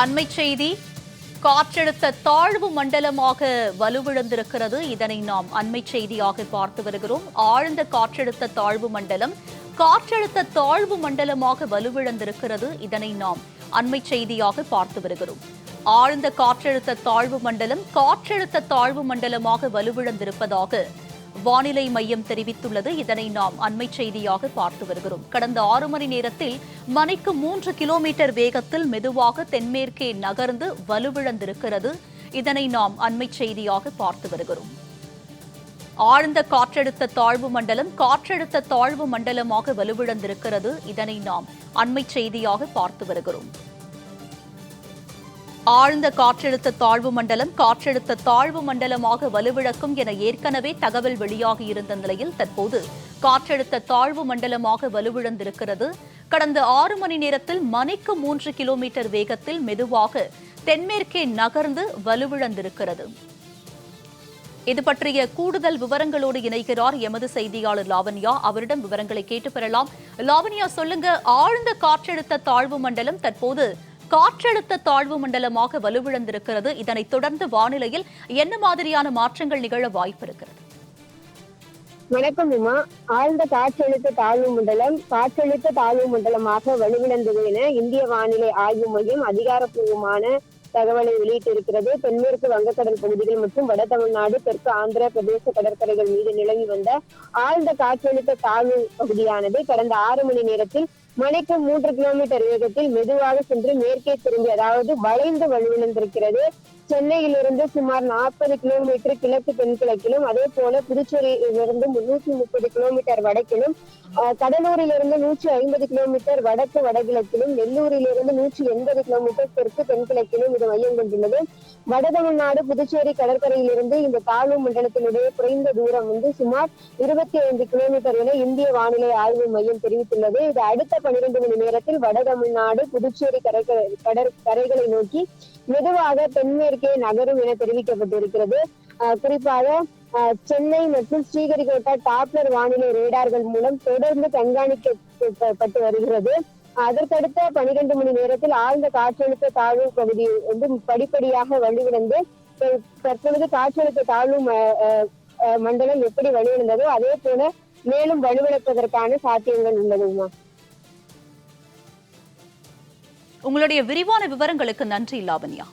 அண்மை செய்தி காற்றழுத்த தாழ்வு மண்டலமாக வலுவிழந்திருக்கிறது. இதனை நாம் அண்மை செய்தியாக பார்த்து வருகிறோம். ஆழ்ந்த காற்றழுத்த தாழ்வு மண்டலம் காற்றழுத்த தாழ்வு மண்டலமாக வலுவிழந்திருக்கிறது. இதனை நாம் அண்மை செய்தியாக பார்த்து வருகிறோம். ஆழ்ந்த காற்றழுத்த தாழ்வு மண்டலம் காற்றழுத்த தாழ்வு மண்டலமாக வலுவிழந்திருப்பதாக வானிலை மையம் தெரிவித்துள்ளது. இதனை நாம் அண்மை செய்தியாக பார்த்து வருகிறோம். கடந்த ஆறு மணி நேரத்தில் மணிக்கு மூன்று கிலோமீட்டர் வேகத்தில் மெதுவாக தென்மேற்கே நகர்ந்து வலுவிழந்திருக்கிறது. இதனை நாம் அண்மை செய்தியாக பார்த்து வருகிறோம். ஆழ்ந்த காற்றழுத்த தாழ்வு மண்டலம் காற்றழுத்த தாழ்வு மண்டலமாக வலுவிழந்திருக்கிறது. இதனை நாம் அண்மை செய்தியாக பார்த்து வருகிறோம். ஆழ்ந்த காற்றழுத்த தாழ்வு மண்டலம் காற்றழுத்த தாழ்வு மண்டலமாக வலுவிழக்கும் என ஏற்கனவே தகவல் வெளியாகி இருந்த நிலையில் தற்போது காற்றழுத்த தாழ்வு மண்டலமாக வலுவிழந்திருக்கிறது. கடந்த ஆறு மணி நேரத்தில் மணிக்கு மூன்று கிலோமீட்டர் வேகத்தில் மெதுவாக தென்மேற்கே நகர்ந்து வலுவிழந்திருக்கிறது. இது பற்றிய கூடுதல் விவரங்களோடு இணைகிறார் எமது செய்தியாளர் லாவண்யா. அவரிடம் விவரங்களை கேட்டு பெறலாம். லாவண்யா சொல்லுங்க ஆழ்ந்த காற்றழுத்த தாழ்வு மண்டலம் தற்போது காற்றழுத்த தாழ்வு மண்டலமாக வலுவிழந்திருக்கிறது. இதனைத் தொடர்ந்து வானிலையில் என்ன மாதிரியான மாற்றங்கள் நிகழ வாய்ப்பு இருக்கிறது? வணக்கம் உமா. ஆழ்ந்த காற்றழுத்த தாழ்வு மண்டலம் காற்றழுத்த தாழ்வு மண்டலமாக வலுவிழந்தது என இந்திய வானிலை ஆய்வு மையம் அதிகாரப்பூர்வமான தகவலை வெளியிட்டிருக்கிறது. தென்மேற்கு வங்கக்கடல் பகுதிகள் மற்றும் வட தமிழ்நாடு தெற்கு ஆந்திர பிரதேச கடற்கரைகள் மீது நிலவி வந்த ஆழ்ந்த காற்றழுத்த தாழ்வு பகுதியானது கடந்த ஆறு மணி நேரத்தில் மணிக்கு மூன்று கிலோமீட்டர் வேகத்தில் மெதுவாக சென்று மேற்கே திரும்பி அதாவது வளைந்து வலுவிழந்திருக்கிறது சென்னையிலிருந்து சுமார் நாற்பது கிலோமீட்டர் கிழக்கு தென்கிழக்கிலும் அதே போல புதுச்சேரியிலிருந்து முன்னூத்தி முப்பது கிலோமீட்டர் வடக்கிலும் கடலூரிலிருந்து நூற்றி ஐம்பது கிலோமீட்டர் வடக்கு வடகிழக்கிலும் நெல்லூரிலிருந்து நூற்றி எண்பது கிலோமீட்டர் தெற்கு தென்கிழக்கிலும் இது மையம் கொண்டுள்ளது. வட தமிழ்நாடு புதுச்சேரி கடற்கரையிலிருந்து இந்த தாழ்வு மண்டலத்தினுடைய குறைந்த தூரம் வந்து சுமார் இருபத்தி ஐந்து கிலோமீட்டர் என இந்திய வானிலை ஆய்வு மையம் தெரிவித்துள்ளது. இது அடுத்த பன்னிரண்டு மணி நேரத்தில் வட தமிழ்நாடு புதுச்சேரி கடற்கரை கடற்கரைகளை நோக்கி மெதுவாக தென்மேற்கு நகரும் என தெரிவிக்கப்பட்டிருக்கிறது. குறிப்பாக சென்னை மற்றும் ஸ்ரீஹரிகோட்டா டாப்லர் வானிலை ரேடார்கள் மூலம் தொடர்ந்து கண்காணிக்கப்பட்டு வருகிறது. அதற்கடுத்த பனிரெண்டு மணி நேரத்தில் ஆழ்ந்த காற்றழுத்த தாழ்வு பகுதி வந்து படிப்படியாக வலுவிழந்து தற்பொழுது காற்றழுத்த தாழ்வு மண்டலம் எப்படி வலுவிழந்ததோ அதே போல மேலும் வலுவிழப்பதற்கான சாத்தியங்கள் உள்ளதுமா உங்களுடைய விரிவான விவரங்களுக்கு நன்றி லாவண்யா.